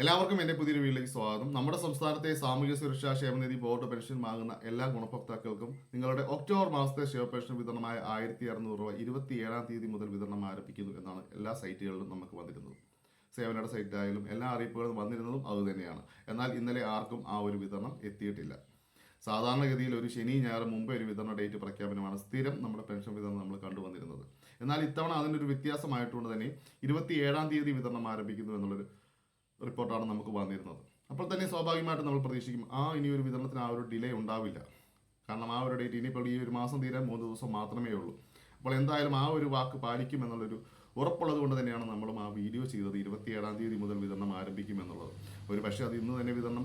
എല്ലാവർക്കും എന്റെ പുതിയൊരു വീട്ടിലേക്ക് സ്വാഗതം. നമ്മുടെ സംസ്ഥാനത്തെ സാമൂഹ്യ സുരക്ഷാ ക്ഷേമനിധി ബോർഡ് പെൻഷൻ വാങ്ങുന്ന എല്ലാ ഗുണഭോക്താക്കൾക്കും നിങ്ങളുടെ ഒക്ടോബർ മാസത്തെ ക്ഷേമ പെൻഷൻ വിതരണമായ ആയിരത്തി അറുന്നൂറ് രൂപ ഇരുപത്തി ഏഴാം തീയതി മുതൽ വിതരണം ആരംഭിക്കുന്നു എന്നാണ് എല്ലാ സൈറ്റുകളിലും നമുക്ക് വന്നിരുന്നത്. സേവനയുടെ സൈറ്റായാലും എല്ലാ അറിയിപ്പുകളും വന്നിരുന്നതും അതുതന്നെയാണ് എന്നാൽ ഇന്നലെ ആർക്കും ആ ഒരു വിതരണം എത്തിയിട്ടില്ല. സാധാരണഗതിയിൽ ഒരു ശനി ഞായർ മുമ്പേ ഒരു വിതരണ ഡേറ്റ് പ്രഖ്യാപനമാണ് സ്ഥിരം നമ്മുടെ പെൻഷൻ വിതരണം നമ്മൾ കണ്ടുവന്നിരുന്നത് എന്നാൽ ഇത്തവണ അതിനൊരു വ്യത്യാസമായിട്ടുകൊണ്ട് തന്നെ ഇരുപത്തി ഏഴാം തീയതി വിതരണം ആരംഭിക്കുന്നു എന്നുള്ളൊരു റിപ്പോർട്ടാണ് നമുക്ക് വന്നിരുന്നത്. അപ്പോൾ തന്നെ സ്വാഭാവികമായിട്ട് നമ്മൾ പ്രതീക്ഷിക്കും ആ ഇനി ഒരു വിതരണത്തിന് ആ ഒരു ഡിലേ ഉണ്ടാവില്ല. കാരണം ആ ഒരു ഡേറ്റ് ഇനിയിപ്പോൾ ഈ ഒരു മാസം തീരാൻ മൂന്ന് ദിവസം മാത്രമേ ഉള്ളൂ. അപ്പോൾ എന്തായാലും ആ ഒരു വാക്ക് പാലിക്കും എന്നുള്ളൊരു ഉറപ്പുള്ളത് കൊണ്ട് തന്നെയാണ് നമ്മളും ആ വീഡിയോ ചെയ്തത്. ഇരുപത്തിയേഴാം തീയതി മുതൽ വിതരണം ആരംഭിക്കും എന്നുള്ളത്. ഒരു പക്ഷേ അത് ഇന്ന് തന്നെ വിതരണം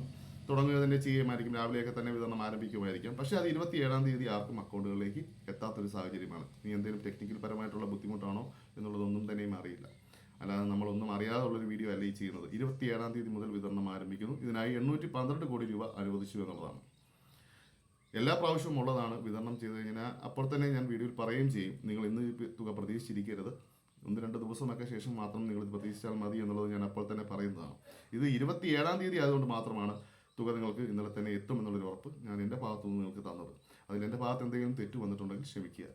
തുടങ്ങുക തന്നെ ചെയ്യുമായിരിക്കും. രാവിലെയൊക്കെ തന്നെ വിതരണം ആരംഭിക്കുമായിരിക്കും. പക്ഷേ അത് ഇരുപത്തിയേഴാം തീയതി ആർക്കും അക്കൗണ്ടുകളിലേക്ക് എത്താത്തൊരു സാഹചര്യമാണ്. ഇനി എന്തെങ്കിലും ടെക്നിക്കൽ പരമായിട്ടുള്ള ബുദ്ധിമുട്ടാണോ എന്നുള്ളതൊന്നും തന്നെയും അറിയില്ല. അല്ലാതെ നമ്മളൊന്നും അറിയാതുള്ളൊരു വീഡിയോ അല്ല ഈ ചെയ്യുന്നത്. ഇരുപത്തിയേഴാം തീയതി മുതൽ വിതരണം ആരംഭിക്കുന്നു. ഇതിനായി എണ്ണൂറ്റി പന്ത്രണ്ട് കോടി രൂപ അനുവദിച്ചു എന്നുള്ളതാണ്. എല്ലാ പ്രാവശ്യവും ഉള്ളതാണ് വിതരണം ചെയ്ത് കഴിഞ്ഞാൽ അപ്പോൾ തന്നെ ഞാൻ വീഡിയോയിൽ പറയുകയും ചെയ്യും. നിങ്ങൾ ഇന്ന് തുക പ്രതീക്ഷിച്ചിരിക്കരുത്. ഒന്ന് രണ്ട് ദിവസമൊക്കെ ശേഷം മാത്രം നിങ്ങൾ പ്രതീക്ഷിച്ചാൽ മതി എന്നുള്ളത് ഞാൻ അപ്പോൾ തന്നെ പറയുന്നതാണ്. ഇത് ഇരുപത്തിയേഴാം തീയതി ആയതുകൊണ്ട് മാത്രമാണ് തുക നിങ്ങൾക്ക് ഇന്നലെ തന്നെ എത്തും എന്നുള്ളൊരു ഉറപ്പ് ഞാൻ എന്റെ ഭാഗത്തു നിന്ന് നിങ്ങൾക്ക് തന്നത്. അതിൽ എന്റെ ഭാഗത്ത് എന്തെങ്കിലും തെറ്റ് വന്നിട്ടുണ്ടെങ്കിൽ ക്ഷമിക്കുക.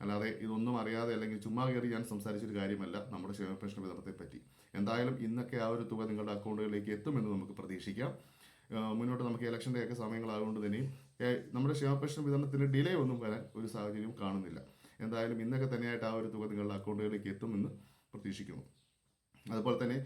അല്ലാതെ ഇതൊന്നും അറിയാതെ അല്ലെങ്കിൽ ചുമ്മാ കയറി ഞാൻ സംസാരിച്ചൊരു കാര്യമല്ല. നമ്മുടെ ക്ഷേമ പെൻഷൻ വിതരണത്തെ പറ്റി എന്തായാലും ഇന്നൊക്കെ ആ ഒരു തുക നിങ്ങളുടെ അക്കൗണ്ടുകളിലേക്ക് എത്തുമെന്ന് നമുക്ക് പ്രതീക്ഷിക്കാം. മുന്നോട്ട് നമുക്ക് ഇലക്ഷന്റെ ഒക്കെ സമയങ്ങളായതുകൊണ്ട് തന്നെയും നമ്മുടെ ക്ഷേമ പെൻഷൻ വിതരണത്തിന് ഡിലേ ഒന്നും വരാൻ ഒരു സാഹചര്യം കാണുന്നില്ല. എന്തായാലും ഇന്നൊക്കെ തന്നെയായിട്ട് ആ ഒരു തുക നിങ്ങളുടെ അക്കൗണ്ടുകളിലേക്ക് എത്തുമെന്ന് പ്രതീക്ഷിക്കുന്നു. അതുപോലെ തന്നെ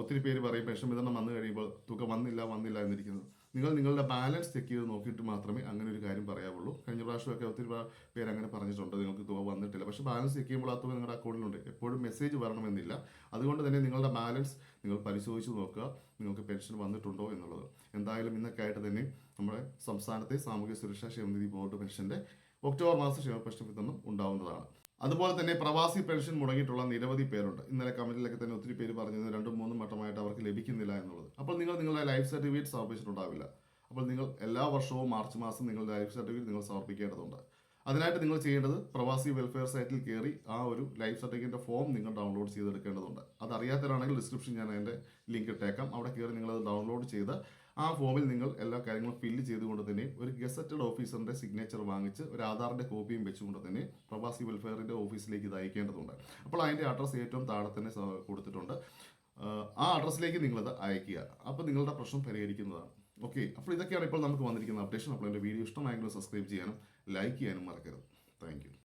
ഒത്തിരി പേര് പറയും പെൻഷൻ വിതരണം വന്നു കഴിയുമ്പോൾ തുക വന്നില്ല വന്നില്ല എന്നിരിക്കുന്നത് നിങ്ങൾ നിങ്ങളുടെ ബാലൻസ് ചെക്ക് ചെയ്ത് നോക്കിയിട്ട് മാത്രമേ അങ്ങനെ ഒരു കാര്യം പറയാവുള്ളൂ. കഴിഞ്ഞ പ്രാവശ്യമൊക്കെ ഒത്തിരി പ്രാ- അങ്ങനെ പറഞ്ഞിട്ടുണ്ട് നിങ്ങൾക്ക് തുക വന്നിട്ടില്ല. പക്ഷേ ബാലൻസ് ചെക്ക് ചെയ്യുമ്പോൾ ആ തുക നിങ്ങളുടെ അക്കൗണ്ടിലുണ്ട് എപ്പോഴും മെസ്സേജ് വരണമെന്നില്ല. അതുകൊണ്ട് തന്നെ നിങ്ങളുടെ ബാലൻസ് നിങ്ങൾ പരിശോധിച്ച് നോക്കുക നിങ്ങൾക്ക് പെൻഷൻ വന്നിട്ടുണ്ടോ എന്നുള്ളത്. എന്തായാലും ഇന്നൊക്കെ ആയിട്ട് തന്നെ നമ്മുടെ സംസ്ഥാനത്തെ സാമൂഹ്യ സുരക്ഷാ ക്ഷേമനിധി ബോർഡ് പെൻഷന്റെ ഒക്ടോബർ മാസ ക്ഷേമ പെൻഷൻ വിതരണം ഉണ്ടാവുന്നതാണ്. അതുപോലെ തന്നെ പ്രവാസി പെൻഷൻ മുടങ്ങിയിട്ടുള്ള നിരവധി പേരുണ്ട്. ഇന്നലെ കമന്റിലൊക്കെ തന്നെ ഒത്തിരി പേര് പറഞ്ഞത് രണ്ടും മൂന്നും വട്ടമായിട്ട് അവർക്ക് ലഭിക്കുന്നില്ല എന്നുള്ളത്. അപ്പോൾ നിങ്ങൾ നിങ്ങളുടെ ലൈഫ് സർട്ടിഫിക്കറ്റ് സമർപ്പിച്ചിട്ടുണ്ടാവില്ല. അപ്പോൾ നിങ്ങൾ എല്ലാ വർഷവും മാർച്ച് മാസം നിങ്ങളുടെ ലൈഫ് സർട്ടിഫിക്കറ്റ് നിങ്ങൾ സമർപ്പിക്കേണ്ടതുണ്ട്. അതിനായിട്ട് നിങ്ങൾ ചെയ്യേണ്ടത് പ്രവാസി വെൽഫെയർ സൈറ്റിൽ കയറി ആ ഒരു ലൈഫ് സർട്ടിഫിക്കറ്റിന്റെ ഫോം നിങ്ങൾ ഡൗൺലോഡ് ചെയ്തെടുക്കേണ്ടതുണ്ട്. അത് ഡിസ്ക്രിപ്ഷൻ ഞാൻ അതിന്റെ ലിങ്ക് ഇട്ടേക്കാം. അവിടെ കയറി നിങ്ങൾ അത് ഡൗൺലോഡ് ചെയ്ത് ആ ഫോമിൽ നിങ്ങൾ എല്ലാ കാര്യങ്ങളും ഫില്ല് ചെയ്തുകൊണ്ട് തന്നെ ഒരു ഗസറ്റഡ് ഓഫീസറിന്റെ സിഗ്നേച്ചർ വാങ്ങിച്ച് ഒരു ആധാറിന്റെ കോപ്പിയും വെച്ചുകൊണ്ട് തന്നെ പ്രവാസി വെൽഫെയറിന്റെ ഓഫീസിലേക്ക് ഇത് അയക്കേണ്ടതുണ്ട്. അപ്പോൾ അതിന്റെ അഡ്രസ്സ് ഏറ്റവും താഴെ തന്നെ കൊടുത്തിട്ടുണ്ട്. ആ അഡ്രസ്സിലേക്ക് നിങ്ങളത് അയക്കുക അപ്പോൾ നിങ്ങളുടെ പ്രശ്നം പരിഹരിക്കുന്നതാണ്. ഓക്കെ അപ്പോൾ ഇതൊക്കെയാണ് ഇപ്പോൾ നമുക്ക് വന്നിരിക്കുന്ന അപ്ഡേഷൻ അപ്പോൾ എന്റെ വീഡിയോ ഇഷ്ടമായെങ്കിൽ സബ്സ്ക്രൈബ് ചെയ്യാനും ലൈക്ക് ചെയ്യാനും മറക്കരുത്. താങ്ക്